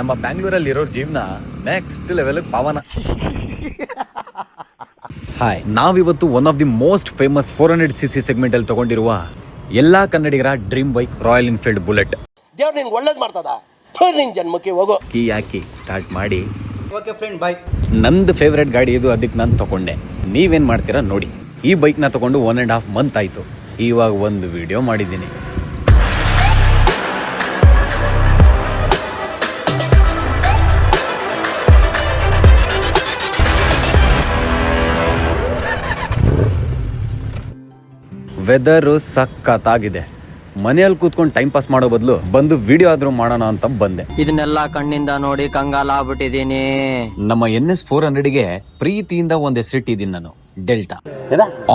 ನಮ್ಮ ಬ್ಯಾಂಗ್ಳೂರಲ್ಲಿ ಇರೋ ಜೀವನ ನೆಕ್ಸ್ಟ್ ಲೆವೆಲ್ ಪವನ. ಹಾಯ್ ನಾವಿವತ್ತು one of the most famous four hundred C C segment ಅಲ್ಲಿ ತಗೊಂಡಿರುವ ಎಲ್ಲಾ ಕನ್ನಡಿಗರ dream bike Royal Enfield bullet ದೇವ್ರು ನಿನ್ಗೆ ಒಳ್ಳೇದು ಮಾಡ್ತದ? ನಿನ್ ಜನ್ಮಕ್ಕೆ ಹೋಗು. ಕೀ ಹಾಕಿ ಸ್ಟಾರ್ಟ್ ಮಾಡಿ. ಓಕೆ ಫ್ರೆಂಡ್ ಬಾಯ್ ನಂದು ಫೇವ್ರೆಟ್ ಗಾಡಿ ಇದು ಅದಕ್ಕೆ ನಾನು ತಗೊಂಡೆ ನೀವೇನು ಮಾಡ್ತೀರಾ ನೋಡಿ. ಈ ಬೈಕ್ನ ತಗೊಂಡು ಒನ್ ಆ್ಯಂಡ್ ಹಾಫ್ ಮಂತ್ ಆಯ್ತು. ಇವಾಗ ಒಂದು ವಿಡಿಯೋ ಮಾಡಿದ್ದೀನಿ. ವೆದರು ಸಖತ್ತಾಗಿದೆ. ಮನೆಯಲ್ಲಿ ಕೂತ್ಕೊಂಡು ಟೈಮ್ ಪಾಸ್ ಮಾಡೋ ಬದಲು ಬಂದು ವಿಡಿಯೋ ಆದ್ರೂ ಮಾಡೋಣ ಅಂತ ಬಂದೆ. ಇದನ್ನೆಲ್ಲ ಕಣ್ಣಿಂದ ನೋಡಿ ಕಂಗಾಲ ಆಗ್ಬಿಟ್ಟಿದೀನಿ ನಮ್ಮ ಎನ್ ಎಸ್ ಫೋರ್ ಹಂಡ್ರೆಡ್ಗೆ ಪ್ರೀತಿಯಿಂದ ಒಂದ್ ಹೆಸರಿಟ್ಟಿದ್ದೀನಿ ನಾನು ಡೆಲ್ಟಾ.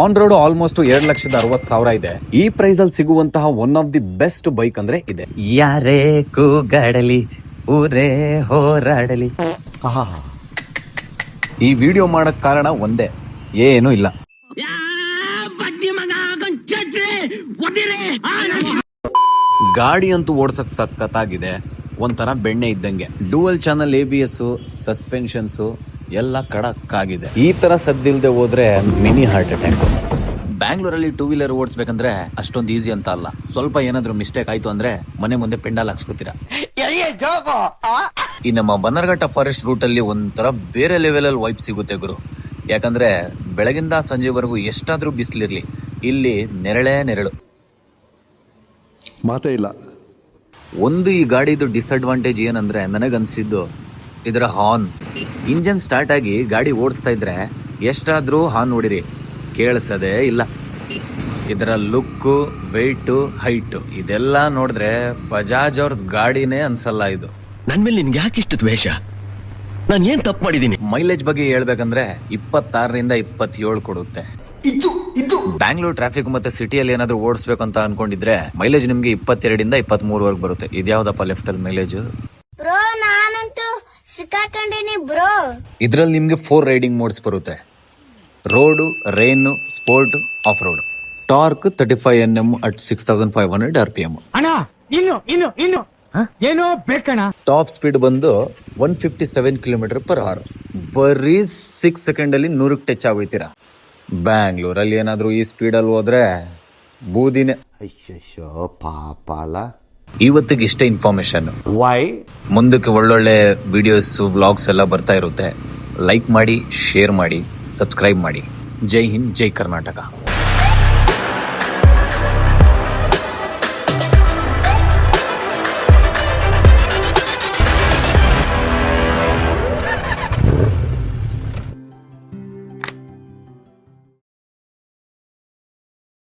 ಆನ್ ರೋಡ್ ಆಲ್ಮೋಸ್ಟ್ ಎರಡ್ ಲಕ್ಷದ ಅರವತ್ ಸಾವಿರ ಇದೆ. ಈ ಪ್ರೈಸ್ ಅಲ್ಲಿ ಸಿಗುವಂತಹ one of the best bike ಅಂದ್ರೆ ಇದೆ. ಯಾರೇ ಕೂಗಾಡಲಿ ಊರೇ ಹೋರಾಡಲಿ. ಈ ವಿಡಿಯೋ ಮಾಡಕ್ ಕಾರಣ ಒಂದೇ ಏನೂ ಇಲ್ಲ. ಗಾಡಿ ಅಂತೂ ಓಡ್ಸಕ್ ಸಖತ್ತಾಗಿದೆ. ಒಂಥರ ಬೆಣ್ಣೆ ಇದ್ದಂಗೆ. Dual channel A B S suspensions ಎಲ್ಲ ಕಡಕ್ ಆಗಿದೆ ಈ ತರ ಸದ್ದಿಲ್ದೆ ಹೋದ್ರೆ ಮಿನಿ ಹಾರ್ಟ್ ಅಟ್ಯಾಕ್ ಬ್ಯಾಂಗ್ಳೂರಲ್ಲಿ ಟೂ ವೀಲರ್ ಓಡಿಸ್ಬೇಕಂದ್ರೆ ಅಷ್ಟೊಂದು ಈಸಿ ಅಂತ ಅಲ್ಲ. ಸ್ವಲ್ಪ ಏನಾದ್ರೂ ಮಿಸ್ಟೇಕ್ ಆಯ್ತು ಅಂದ್ರೆ ಮನೆ ಮುಂದೆ ಪೆಂಡಾಲ್ ಹಾಕ್ಸ್ಕೊತೀರಾ. ಈ ನಮ್ಮ ಬನ್ನರ್ಘಟ್ಟ ಫಾರೆಸ್ಟ್ ರೂಟ್ ಅಲ್ಲಿ ಒಂಥರ ಬೇರೆ ಲೆವೆಲ್ ಅಲ್ಲಿ ವೈಪ್ ಸಿಗುತ್ತೆ ಗುರು. ಯಾಕಂದ್ರೆ ಬೆಳಗಿಂದ ಸಂಜೆವರೆಗೂ ಎಷ್ಟಾದ್ರೂ ಬಿಸಿಲಿರ್ಲಿ. ಇಲ್ಲಿ ನೆರಳೇ ನೆರಳು. ಮಾತೇ ಇಲ್ಲ. ಒಂದು ಈ ಗಾಡಿದು ಡಿಸ್ಅಡ್ವಾಂಟೇಜ್ ಏನಂದ್ರೆ ನನಗನ್ಸಿದ್ದು ಇದರ ಹಾರ್ನ್ ಇಂಜನ್ ಸ್ಟಾರ್ಟ್ ಆಗಿ ಗಾಡಿ ಓಡಿಸ್ತಾ ಇದ್ರೆ ಎಷ್ಟಾದ್ರೂ ಹಾರ್ನ್ ನೋಡಿರಿ. ಕೇಳಿಸೋದೇ ಇಲ್ಲ. ಇದರ ಲುಕ್ ವೆಯ್ಟು ಹೈಟು ಇದೆಲ್ಲ ನೋಡಿದ್ರೆ ಬಜಾಜ್ ಅವ್ರದ್ ಗಾಡಿನೇ ಅನ್ಸಲ್ಲ ಇದು. ನನ್ ಮೇಲೆ ನಿನ್ಗೆ ಯಾಕೆ ಇಷ್ಟು ದ್ವೇಷ? ನಾನು ಏನ್ ತಪ್ಪು ಮಾಡಿದ್ದೀನಿ? ಮೈಲೇಜ್ ಬಗ್ಗೆ ಹೇಳ್ಬೇಕಂದ್ರೆ ಇಪ್ಪತ್ತಾರರಿಂದ ಇಪ್ಪತ್ತೇಳು ಕೊಡುತ್ತೆ. ಬ್ಯಾಂಗ್ಳೂರ್ ಟ್ರಾಫಿಕ್ ಮತ್ತೆ ಸಿಟಿಯಲ್ಲಿ ಏನಾದ್ರೂ ಓಡಿಸ್ಬೇಕು ಅಂತ ಅನ್ಕೊಂಡಿದ್ರೆ ಮೈಲೇಜ್ ನಿಮ್ಗೆ ಇಪ್ಪತ್ತೆರಡಿಂದ ಇಪ್ಪತ್ತ್ ವರ್ಗ ಬರುತ್ತೆ ಇದ್ಯಾವ್ದಪ್ಪ ಲೆಫ್ಟ್ ಅಲ್ಲಿ ಮೈಲೇಜ್ ಬ್ರೋ ನಾನಂತೂ ಸಿಕ್ಕಾಕೊಂಡಿನಿ ಬ್ರೋ ಇದ್ರಲ್ಲಿ ನಿಮ್ಗೆ ಫೋರ್ ರೈಡಿಂಗ್ ಮೋಡ್ಸ್ ಬರುತ್ತೆ. Road rain sport off road torque thirty five N M at six thousand five hundred R P M ಅಣ್ಣ ಇನ್ನು ಇನ್ನು ಇನ್ನು. ಏನೋ ಬೇಕಣ ಟಾಪ್ ಸ್ಪೀಡ್ ಬಂದು one fifty seven kilometre per hour ಬರೀ ಸಿಕ್ಸ್ ಸೆಕೆಂಡ್ ಅಲ್ಲಿ ನೂರಕ್ಕೆ ಟಚ್ ಆಗೋಯ್ತೀರಾ? ಬ್ಯಾಂಗ್ಳೂರಲ್ಲಿ ಏನಾದರೂ ಈ ಸ್ಪೀಡಲ್ಲಿ ಹೋದ್ರೆ ಬೂದಿನೇ. ಅಯ್ಯಯ್ಯೋ ಪಾಪ ಅಲ್ಲ. ಇವತ್ತಿಗೆ ಇಷ್ಟೇ ಇನ್ಫಾರ್ಮೇಶನ್ ವೈ ಮುಂದಕ್ಕೆ ಒಳ್ಳೊಳ್ಳೆ ವಿಡಿಯೋಸ್ ವ್ಲಾಗ್ಸ್ ಎಲ್ಲ ಬರ್ತಾ ಇರುತ್ತೆ. ಲೈಕ್ ಮಾಡಿ ಶೇರ್ ಮಾಡಿ ಸಬ್ಸ್ಕ್ರೈಬ್ ಮಾಡಿ. ಜೈ ಹಿಂದ್ ಜೈ ಕರ್ನಾಟಕ.